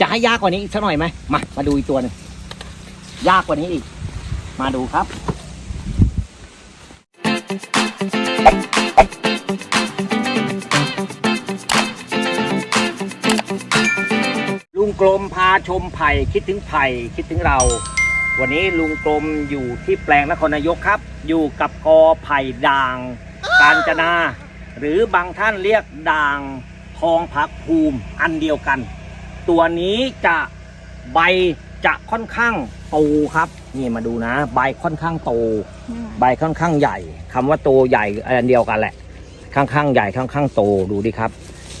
จะให้ยากกว่านี้อีกสักหน่อยไหมมามาดูอีกตัวหนึงยากกว่านี้อีก มาดูครับลุงกลมพาชมไผ่คิดถึงไผ่คิดถึงเรา วันนี้ลุงกลมอยู่ที่แปลงนครนายกครับ อยู่กับกอไผ่ด่าง กาญจนา หรือบางท่านเรียกด่างทองพักภูมิอันเดียวกัน ตัวนี้จะใบจะค่อนข้างโตครับ นี่มาดูนะ ใบค่อนข้างโต ใบค่อนข้างใหญ่คำว่าโตใหญ่อันเดียวกันแหละ ข้างๆใหญ่ข้างๆโตดูดิครับ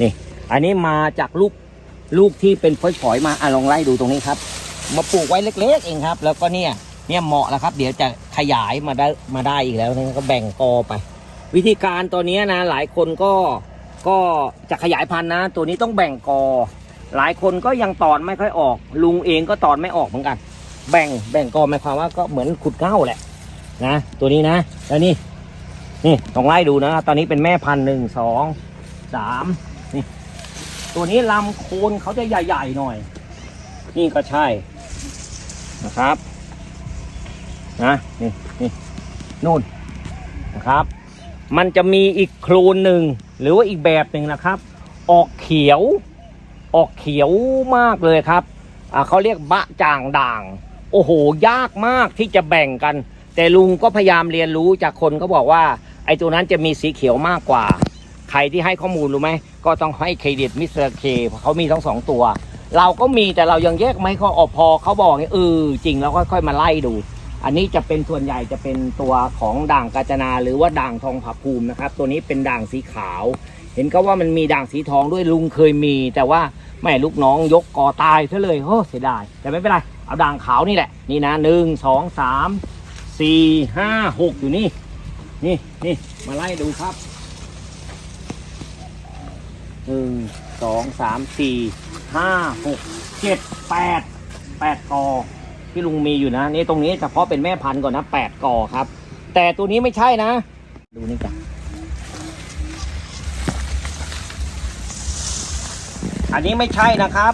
นี่ อันนี้มาจากลูกลูกที่เป็นฝอยๆมาอะลองไล่ดูตรงนี้ครับ มาปลูกไว้เล็ก ๆ เองครับ แล้วก็เนี่ยเนี่ยเหมาะแล้วครับ เดี๋ยวจะขยายมาได้มาได้อีกแล้วนะก็แบ่งกอไป วิธีการตัวเนี้ยนะ หลายคนก็ก็จะขยายพันธุ์นะ ตัวนี้ต้องแบ่งกอ หลายคนก็ยังตอนไม่ค่อยออก ลุงเองก็ตอนไม่ออกเหมือนกัน แบ่งแบ่งกอหมายความว่าก็เหมือนขุดเก้าแหละนะตัวนี้นะแล้วนี่นี่ต้องไล่ดูนะ ตอนนี้เป็นแม่พันหนึ่งสองสามนี่ ตัวนี้ลำโคนเขาจะใหญ่ๆหน่อย นี่ก็ใช่นะครับนะนี่นี่นู่นนะครับ มันจะมีอีกโคลนหนึ่งหรือว่าอีกแบบหนึ่งนะครับ ออกเขียว ออกเขียวมากเลยครับเขาเรียกบะจ่างด่าง โอ้โห ยากมากที่จะแบ่งกัน แต่ลุงก็พยายามเรียนรู้จากคนเขาบอกว่า ไอ้ตัวนั้นจะมีสีเขียวมากกว่า ใครที่ให้ข้อมูลรู้ไหม ก็ต้องให้เครดิตมิสเตอร์เคเขามีทั้งสองตัว เราก็มีแต่เรายังแยกไม่เขาออกพอเขาบอกเนี่ยเออจริงแล้วค่อยๆมาไล่ดู อันนี้จะเป็นส่วนใหญ่จะเป็นตัวของด่างกาจนา หรือว่าด่างทองผาภูมินะครับ ตัวนี้เป็นด่างสีขาว เห็นก็ว่ามันมีด่างสีทองด้วยลุงเคยมี แต่ว่าแม่ลูกน้องยกกอตายซะเลยโอ้เสียดายแต่ไม่เป็นไรเอาด่างขาวนี่แหละนี่นะหนึ่งสองสามสี่ห้าหกอยู่นี่ นี่นี่มาไล่ดูครับหนึ่งสองสามสี่ห้าหกเจ็ดแปดแปดกอที่ลุงมีอยู่นะนี่ตรงนี้เฉพาะเป็นแม่พันธุ์ก่อนนะแปดกอครับ แต่ตัวนี้ไม่ใช่นะ ดูนี่กัน อันนี้ไม่ใช่นะครับ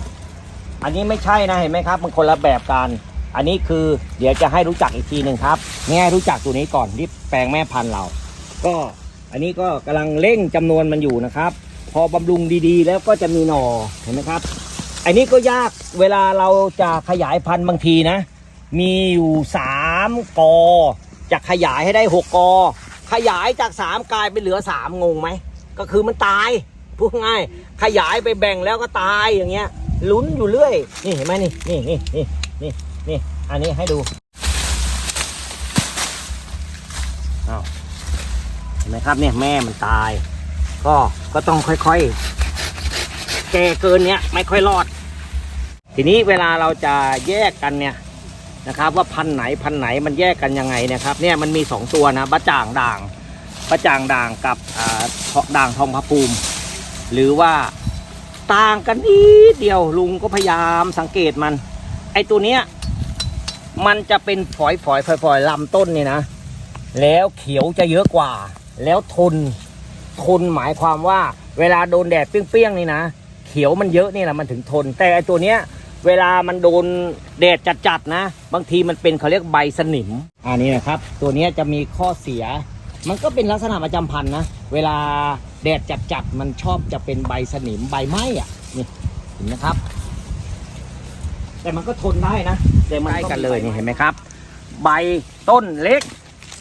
อันนี้ไม่ใช่นะเห็นไหมครับ มันคนละแบบกัน อันนี้คือเดี๋ยวจะให้รู้จักอีกทีหนึ่งครับง่ายรู้จักตัวนี้ก่อนที่แปลงแม่พันธุ์เรา ก็อันนี้ก็กำลังเร่งจำนวนมันอยู่นะครับ พอบำรุงดีๆ แล้วก็จะมีหน่อเห็นไหมครับ อันนี้ก็ยากเวลาเราจะขยายพันธุ์บางทีนะ มีอยู่สามกอจะขยายให้ได้หกกอขยายจากสามกลายเป็นเหลือสามงงไหมก็คือมันตาย พูดง่าย ขยายไปแบ่งแล้วก็ตายอย่างเงี้ย ลุ้นอยู่เรื่อย นี่เห็นไหมนี่นี่นี่นี่นี่นี่อันนี้ให้ดูอ้าวเห็นไหมครับเนี่ยแม่มันตาย ก็ก็ต้องค่อยๆแก่เกินเนี้ยไม่ค่อยรอด ทีนี้เวลาเราจะแยกกันเนี่ยนะครับว่าพันธุ์ไหนพันธุ์ไหนมันแยกกันยังไงนะครับเนี่ยมันมีสองตัวนะบะจ่างด่างบะจ่างด่างกับอ่าด่างทองพระภูมิ หรือว่าต่างกันนิดเดียวลุงก็พยายามสังเกตมัน ไอตัวเนี้ยมันจะเป็นฝอยฝอยฝอยฝอยลำต้นนี่นะ แล้วเขียวจะเยอะกว่า แล้วทนทนหมายความว่า เวลาโดนแดดเปรี้ยงๆนี่นะ เขียวมันเยอะนี่แหละมันถึงทน แต่ไอตัวเนี้ยเวลามันโดนแดดจัดๆนะ บางทีมันเป็นเขาเรียกใบสนิม อันนี้นะครับ ตัวเนี้ยจะมีข้อเสีย มันก็เป็นลักษณะประจำพันธุ์นะ เวลาแดดจัดๆมันชอบจะเป็นใบสนิมใบไหม้อะนี่เห็นไหมครับ แต่มันก็ทนได้นะแต่มันก็กันเลยนี่เห็นไหมครับ ใบต้นเล็ก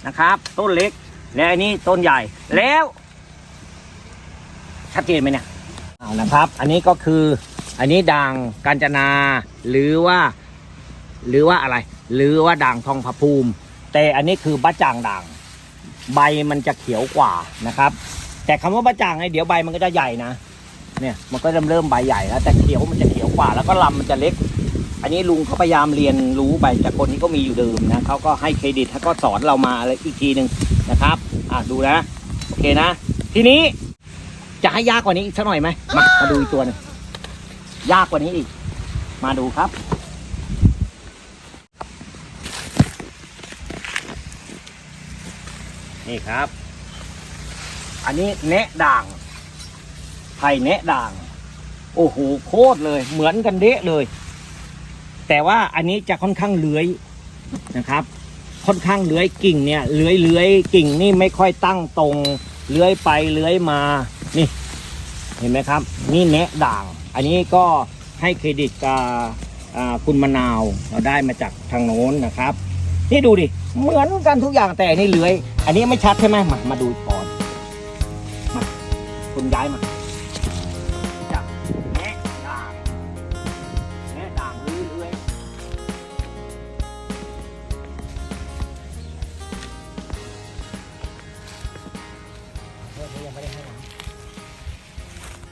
นะครับ ต้นเล็ก และอันนี้ต้นใหญ่แล้วชัดเจนไหมเนี่ยเอานะครับ อันนี้ก็คืออันนี้ด่างกาญจนา หรือว่า หรือว่าอะไร หรือว่าด่างทองผาภูมิ แต่อันนี้คือบะจ่างด่าง ใบมันจะเขียวกว่านะครับ แต่คำว่าบะจ่างไงเดี๋ยวใบมันก็จะใหญ่นะเนี่ยมันก็เริ่มเริ่มใบใหญ่แล้วแต่เขียวมันจะเขียวกว่า แล้วก็ลำมันจะเล็ก อันนี้ลุงเขาพยายามเรียนรู้ไปจากคนที่ก็มีอยู่เดิมนะเขาก็ให้เครดิตเขาก็สอนเรามาอะไรอีกทีหนึ่งนะครับอะดูนะโอเคนะ ทีนี้จะให้ยากกว่านี้อีกสักหน่อยไหมมามาดูอีกตัวหนึงยากกว่านี้อีก มาดูครับ นี่ครับ อันนี้แนะด่างไผ่แนะด่าง โอ้โหโคตรเลย เหมือนกันเดะเลย แต่ว่าอันนี้จะค่อนข้างเลื้อยนะครับ ค่อนข้างเลื้อยกิ่งเนี่ยเลื้อยเลื้อยกิ่งนี่ไม่ค่อยตั้งตรงเลื้อยไปเลื้อยมานี่ เห็นไหมครับ นี่แนะด่าง อันนี้ก็ให้เครดิตกับคุณมะนาวเราได้มาจากทางโน้นนะครับ นี่ดูดิ เหมือนกันทุกอย่างแต่นี่เลื้อย อันนี้ไม่ชัดใช่ไหมมามาดูก่อนมาคุณย้ายมาจากแนะด่างแนะด่างเลื้อย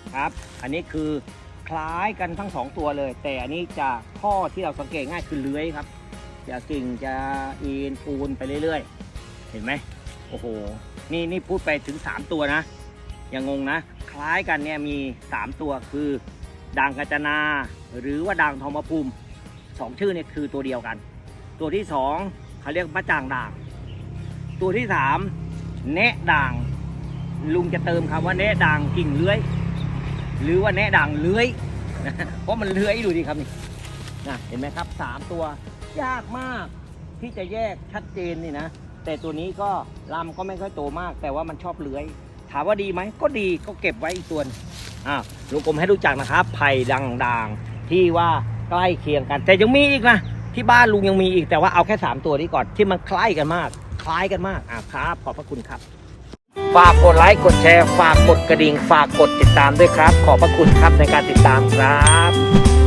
ๆครับ อันนี้คือคล้ายกันทั้งสองตัวเลย แต่อันนี้จะข้อที่เราสังเกตง่ายคือเลื้อยครับ จะกิ่งจะอีนปูนไปเรื่อยๆ เห็นไหมโอ้โห นี่นี่พูดไปถึง 3 ตัวนะอย่างงงนะ คล้ายกันเนี่ยมี 3 ตัวคือด่างกัจนา หรือว่าด่างทองมะภูมิสองชื่อเนี่ยคือตัวเดียวกัน ตัวที่สองเขาเรียกมะจางด่าง ตัวที่สามแนะด่าง ลุงจะเติมคำว่าแนะด่างกิ่งเลื้อย หรือว่าแนะด่างเลื้อยเพราะมันเลื้อยดูดิครับนี่นะเห็นไหมครับสามตัว ยากมาก ที่จะแยกชัดเจนนี่นะ แต่ตัวนี้ก็ลำก็ไม่ค่อยโตมาก แต่ว่ามันชอบเลื้อย ถามว่าดีไหมก็ดีก็เก็บไว้อีกส่วอ่าลุงกรมให้รู้จักนะครับไผ่ด่างๆ ที่ว่าใกล้เคียงกัน แต่ยังมีอีกนะที่บ้านลุงยังมีอีกแต่ว่าเอาแค่ 3 ตัวนี้ก่อนที่มันคล้ายกันมาก คล้ายกันมากอ่าครับขอบพระคุณครับ ฝากกดไลค์กดแชร์ ฝากกดกระดิ่ง ฝากกดติดตามด้วยครับ ขอบพระคุณครับในการติดตามครับ